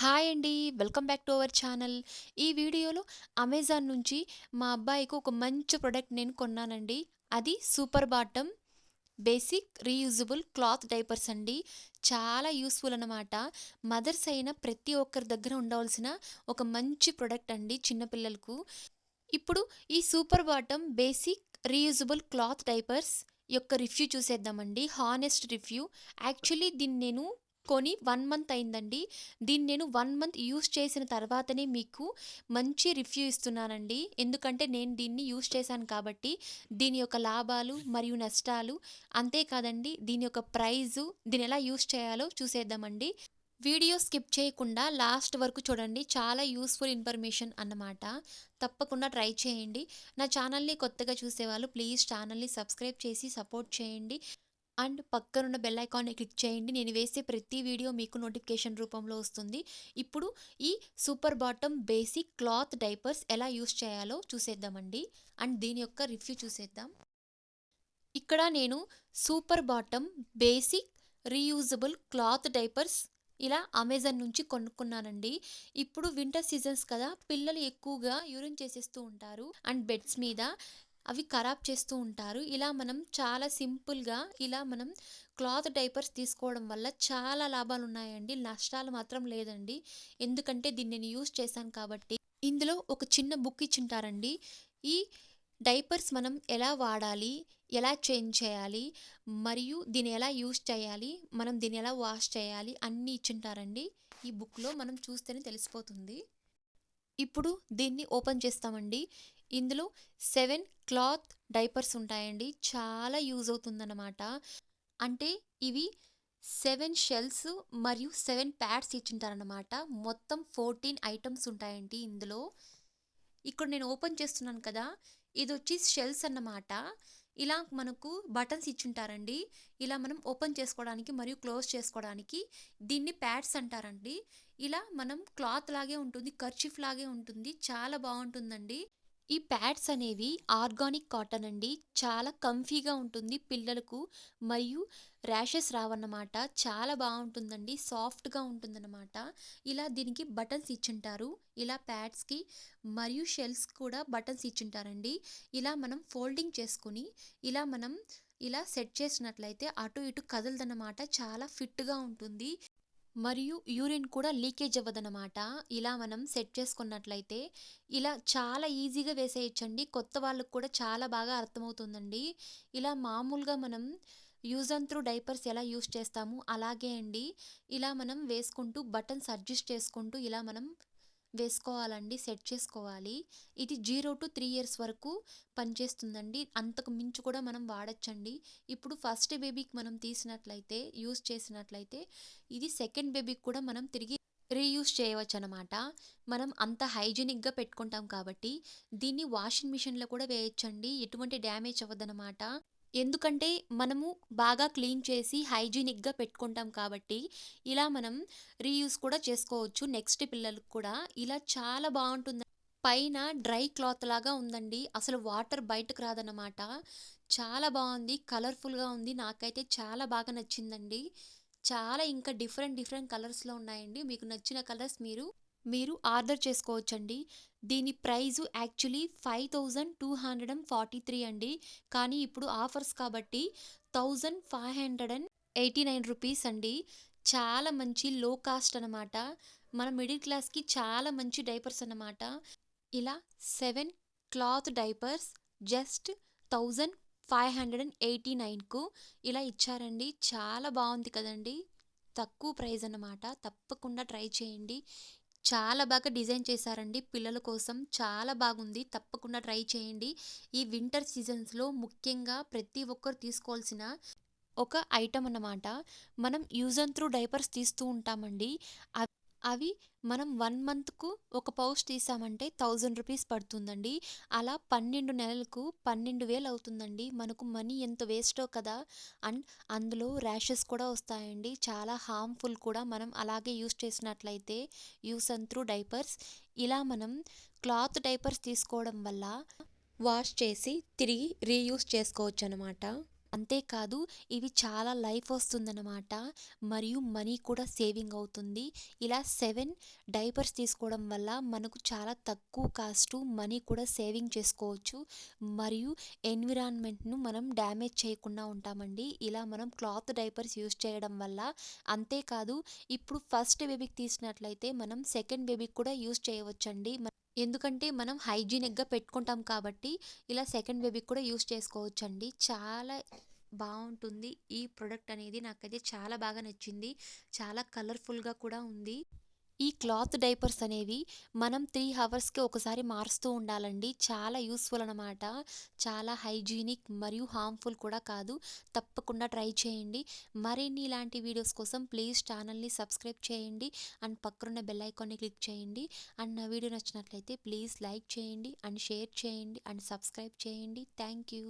Hi అండి. Welcome back to our channel. ఈ వీడియోలో అమెజాన్ నుంచి మా అబ్బాయికి ఒక మంచి ప్రోడక్ట్ నేను కొన్నానండి. అది super bottom basic reusable cloth diapers అండి. చాలా యూస్ఫుల్ అన్నమాట. మదర్స్ అయిన ప్రతి ఒక్కరి దగ్గర ఉండవలసిన ఒక మంచి ప్రోడక్ట్ అండి చిన్నపిల్లలకు ఇప్పుడు ఈ super bottom basic reusable cloth diapers యొక్క రివ్యూ చూసేద్దామండి. Honest review. యాక్చువల్లీ దీన్ని నేను కొని వన్ మంత్ అయిందండి. దీన్ని నేను వన్ మంత్ యూస్ చేసిన తర్వాతనే మీకు మంచి రివ్యూ ఇస్తున్నానండి. ఎందుకంటే నేను దీన్ని యూస్ చేశాను కాబట్టి దీని యొక్క లాభాలు మరియు నష్టాలు అంతేకాదండి దీని యొక్క ప్రైజు దీన్ని ఎలా యూస్ చేయాలో చూసేద్దామండి. వీడియో స్కిప్ చేయకుండా లాస్ట్ వరకు చూడండి. చాలా యూస్ఫుల్ ఇన్ఫర్మేషన్ అన్నమాట. తప్పకుండా ట్రై చేయండి. నా ఛానల్ని కొత్తగా చూసేవాళ్ళు ప్లీజ్ ఛానల్ని సబ్స్క్రైబ్ చేసి సపోర్ట్ చేయండి. అండ్ పక్కనున్న బెల్ ఐకాన్ని క్లిక్ చేయండి. నేను వేసే ప్రతి వీడియో మీకు నోటిఫికేషన్ రూపంలో వస్తుంది. ఇప్పుడు ఈ super bottom basic cloth diapers ఎలా యూస్ చేయాలో చూసేద్దామండి. అండ్ దీని యొక్క రివ్యూ చూసేద్దాం. ఇక్కడ నేను super bottom basic reusable cloth diapers ఇలా అమెజాన్ నుంచి కొనుక్కున్నానండి. ఇప్పుడు వింటర్ సీజన్స్ కదా పిల్లలు ఎక్కువగా యూరిన్ చేసేస్తూ ఉంటారు. అండ్ బెడ్స్ మీద అవి ఖరాబ్ చేస్తూ ఉంటారు. ఇలా మనం చాలా సింపుల్గా ఇలా మనం క్లాత్ డైపర్స్ తీసుకోవడం వల్ల చాలా లాభాలు ఉన్నాయండి. నష్టాలు మాత్రం లేదండి. ఎందుకంటే దీన్ని నేను యూస్ చేశాను కాబట్టి. ఇందులో ఒక చిన్న బుక్ ఇచ్చింటారండి. ఈ డైపర్స్ మనం ఎలా వాడాలి ఎలా చేంజ్ చేయాలి మరియు దీన్ని ఎలా యూస్ చేయాలి మనం దీన్ని ఎలా వాష్ చేయాలి అన్నీ ఇచ్చింటారండి. ఈ బుక్లో మనం చూస్తేనే తెలిసిపోతుంది. ఇప్పుడు దీన్ని ఓపెన్ చేస్తామండి. ఇందులో సెవెన్ క్లాత్ డైపర్స్ ఉంటాయండి. చాలా యూజ్ అవుతుందన్నమాట. అంటే ఇవి సెవెన్ షెల్స్ మరియు సెవెన్ ప్యాడ్స్ ఇచ్చింటారనమాట మొత్తం ఫోర్టీన్ ఐటమ్స్ ఉంటాయండి ఇందులో. ఇక్కడ నేను ఓపెన్ చేస్తున్నాను కదా. ఇది వచ్చి షెల్స్ అన్నమాట. ఇలా మనకు బటన్స్ ఇచ్చుంటారండి. ఇలా మనం ఓపెన్ చేసుకోవడానికి మరియు క్లోజ్ చేసుకోవడానికి దీన్ని ప్యాడ్స్ అంటారండి. ఇలా మనం క్లాత్ లాగే ఉంటుంది కర్చిఫ్ లాగే ఉంటుంది. చాలా బాగుంటుందండి. ఈ ప్యాడ్స్ అనేవి ఆర్గానిక్ కాటన్ అండి. చాలా కంఫీగా ఉంటుంది పిల్లలకు. మరియు ర్యాషెస్ రావన్నమాట. చాలా బాగుంటుందండి. సాఫ్ట్గా ఉంటుందన్నమాట. ఇలా దీనికి బటన్స్ ఇచ్చింటారు. ఇలా ప్యాడ్స్కి మరియు షెల్స్ కూడా బటన్స్ ఇచ్చింటారండి. ఇలా మనం ఫోల్డింగ్ చేసుకుని ఇలా మనం ఇలా సెట్ చేసినట్లయితే అటు ఇటు కదలదన్నమాట. చాలా ఫిట్గా ఉంటుంది. మరియు యూరిన్ కూడా లీకేజ్ అవ్వదనమాట ఇలా మనం సెట్ చేసుకున్నట్లయితే ఇలా చాలా ఈజీగా వేసేయచ్చండి. కొత్త వాళ్ళకు కూడా చాలా బాగా అర్థమవుతుందండి. ఇలా మామూలుగా మనం యూజ్ అండ్ త్రూ డైపర్స్ ఎలా యూస్ చేస్తాము? అలాగే అండి. ఇలా మనం వేసుకుంటూ బటన్స్ అడ్జస్ట్ చేసుకుంటూ ఇలా మనం వేసుకోవాలండి సెట్ చేసుకోవాలి. ఇది జీరో టు త్రీ ఇయర్స్ వరకు పనిచేస్తుందండి. అంతకు మించి కూడా మనం వాడచ్చండి. ఇప్పుడు ఫస్ట్ బేబీకి మనం తీసినట్లయితే యూస్ చేసినట్లయితే ఇది సెకండ్ బేబీకి కూడా మనం తిరిగి రీయూస్ చేయవచ్చు అనమాట మనం అంత హైజీనిక్గా పెట్టుకుంటాం కాబట్టి దీన్ని వాషింగ్ మిషన్లో కూడా వేయచ్చండి. ఎటువంటి డ్యామేజ్ అవ్వదనమాట. ఎందుకంటే మనము బాగా క్లీన్ చేసి హైజీనిక్గా పెట్టుకుంటాం కాబట్టి ఇలా మనం రీయూస్ కూడా చేసుకోవచ్చు నెక్స్ట్ పిల్లలకు కూడా. ఇలా చాలా బాగుంటుంది. పైన డ్రై క్లాత్ లాగా ఉందండి. అసలు వాటర్ బయటకు రాదన్నమాట. చాలా బాగుంది. కలర్ఫుల్గా ఉంది. నాకైతే చాలా బాగా నచ్చిందండి. చాలా ఇంకా డిఫరెంట్ డిఫరెంట్ కలర్స్లో ఉన్నాయండి. మీకు నచ్చిన కలర్స్ మీరు మీరు ఆర్డర్ చేసుకోవచ్చండి. దీని price actually five thousand two hundred and forty three అండి. కానీ ఇప్పుడు ఆఫర్స్ కాబట్టి thousand five hundred and eighty nine rupees అండి. చాలా మంచి లో కాస్ట్ అనమాట మన మిడిల్ క్లాస్కి చాలా మంచి డైపర్స్ అన్నమాట. ఇలా seven cloth diapers just thousand five hundred and eighty నైన్కు ఇలా ఇచ్చారండి. చాలా బాగుంది కదండి. తక్కువ ప్రైస్ అన్నమాట. తప్పకుండా ట్రై చేయండి. చాలా బాగా డిజైన్ చేశారండి. పిల్లల కోసం చాలా బాగుంది. తప్పకుండా ట్రై చేయండి. ఈ వింటర్ సీజన్స్లో ముఖ్యంగా ప్రతి ఒక్కరు తీసుకోవాల్సిన ఒక ఐటమ్ అన్నమాట. మనం యూజ్ అండ్ త్రూ డైపర్స్ తీస్తూ ఉంటామండి. అవి మనం వన్ మంత్కు ఒక పౌచ్ తీసామంటే థౌజండ్ రూపీస్ పడుతుందండి. అలా పన్నెండు నెలలకు పన్నెండు వేలు అవుతుందండి. మనకు మనీ ఎంత వేస్టో కదా! అండ్ అందులో ర్యాషెస్ కూడా వస్తాయండి. చాలా హార్మ్ఫుల్ కూడా మనం అలాగే యూస్ చేసినట్లయితే యూస్ అండ్ త్రూ డైపర్స్. ఇలా మనం క్లాత్ డైపర్స్ తీసుకోవడం వల్ల వాష్ చేసి తిరిగి రీయూస్ చేసుకోవచ్చు అనమాట అంతేకాదు ఇవి చాలా లైఫ్ వస్తుందన్నమాట. మరియు మనీ కూడా సేవింగ్ అవుతుంది. ఇలా సెవెన్ డైపర్స్ తీసుకోవడం వల్ల మనకు చాలా తక్కువ కాస్ట్ మనీ కూడా సేవింగ్ చేసుకోవచ్చు. మరియు ఎన్విరాన్మెంట్ను మనం డ్యామేజ్ చేయకుండా ఉంటామండి. ఇలా మనం క్లాత్ డైపర్స్ యూస్ చేయడం వల్ల అంతేకాదు ఇప్పుడు ఫస్ట్ బేబీకి తీసినట్లయితే మనం సెకండ్ బేబీకి కూడా యూస్ చేయవచ్చండి. ఎందుకంటే మనం హైజీనిక్గా పెట్టుకుంటాం కాబట్టి ఇలా సెకండ్ బేబీకి కూడా యూస్ చేసుకోవచ్చండి. చాలా బాగుంటుంది ఈ ప్రోడక్ట్ అనేది. నాకైతే చాలా బాగా నచ్చింది. చాలా కలర్ఫుల్గా కూడా ఉంది. ఈ క్లాత్ డైపర్స్ అనేవి మనం త్రీ అవర్స్కి ఒకసారి మారుస్తూ ఉండాలండి. చాలా యూస్ఫుల్ అనమాట చాలా హైజీనిక్ మరియు హార్మ్ఫుల్ కూడా కాదు. తప్పకుండా ట్రై చేయండి. మరిన్ని ఇలాంటి వీడియోస్ కోసం ప్లీజ్ ఛానల్ని సబ్స్క్రైబ్ చేయండి. అండ్ పక్కనున్న బెల్ ఐకాన్ని క్లిక్ చేయండి. అండ్ నా వీడియో నచ్చినట్లయితే ప్లీజ్ లైక్ చేయండి. అండ్ షేర్ చేయండి. అండ్ సబ్స్క్రైబ్ చేయండి. Thank you.